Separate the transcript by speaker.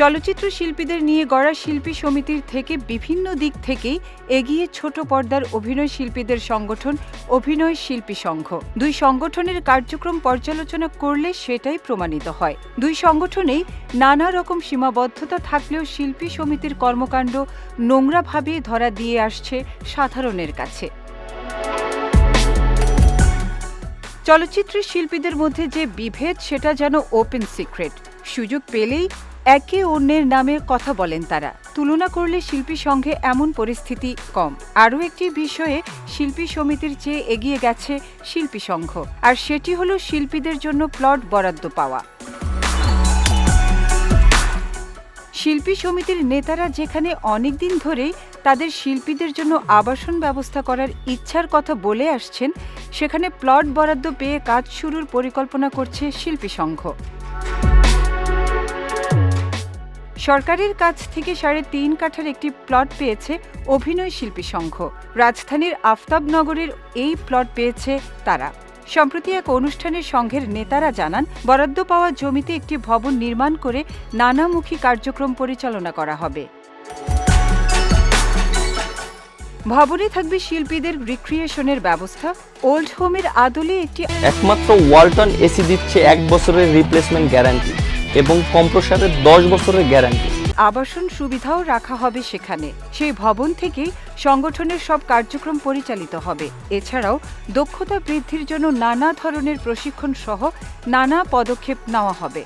Speaker 1: চলচ্চিত্র শিল্পীদের নিয়ে গড়া শিল্পী সমিতির থেকে বিভিন্ন দিক থেকেই এগিয়ে ছোট পর্দার অভিনয় শিল্পীদের সংগঠন অভিনয় শিল্পী সংঘ। দুই সংগঠনের কার্যক্রম পর্যালোচনা করলে সেটাই প্রমাণিত হয়। দুই সংগঠনেই নানা রকম সীমাবদ্ধতা থাকলেও শিল্পী সমিতির কর্মকাণ্ড নোংরাভাবে ধরা দিয়ে আসছে সাধারণের কাছে। চলচ্চিত্রের শিল্পীদের মধ্যে যে বিভেদ, সেটা যেন ওপেন সিক্রেট সুযোগ পেলেই একে অন্যের নামে কথা বলেন তারা। তুলনা করলে শিল্পী সংঘে এমন পরিস্থিতি কম। আরও একটি বিষয়ে শিল্পী সমিতির চেয়ে এগিয়ে গেছে শিল্পী সংঘ, আর সেটি হলো শিল্পীদের জন্য প্লট বরাদ্দ পাওয়া। শিল্পী সমিতির নেতারা যেখানে অনেক দিন ধরেই তাদের শিল্পীদের জন্য আবাসন ব্যবস্থা করার ইচ্ছার কথা বলে আসছেন, সেখানে প্লট বরাদ্দ পেয়ে কাজ শুরুর পরিকল্পনা করছে শিল্পী সংঘ। সরকারের কাছ থেকে সাড়ে তিন কাঠার একটি প্লট পেয়েছে অভিনয় শিল্পী সংঘ। রাজধানীর আফতাবনগরের এই প্লট পেয়েছে তারা। সম্প্রতি এক অনুষ্ঠানে সংঘের নেতারা জানান, বরাদ্দ পাওয়া জমিতে একটি ভবন নির্মাণ করে নানামুখী কার্যক্রম পরিচালনা করা হবে। ভবনে থাকবে শিল্পীদের রিক্রিয়েশনের ব্যবস্থা। ওল্ড হোমের আদলে একটি
Speaker 2: একমাত্র ওয়ালটন এসি দিচ্ছে এক বছরের রিপ্লেসমেন্ট গ্যারান্টি এবং কম্প্রসারের দশ বছরের গ্যারান্টি।
Speaker 1: আবাসন সুবিধাও রাখা হবে সেখানে। সেই ভবন থেকেই সংগঠনের সব কার্যক্রম পরিচালিত হবে। এছাড়াও দক্ষতা বৃদ্ধির জন্য নানা ধরনের প্রশিক্ষণ সহ নানা পদক্ষেপ নেওয়া হবে।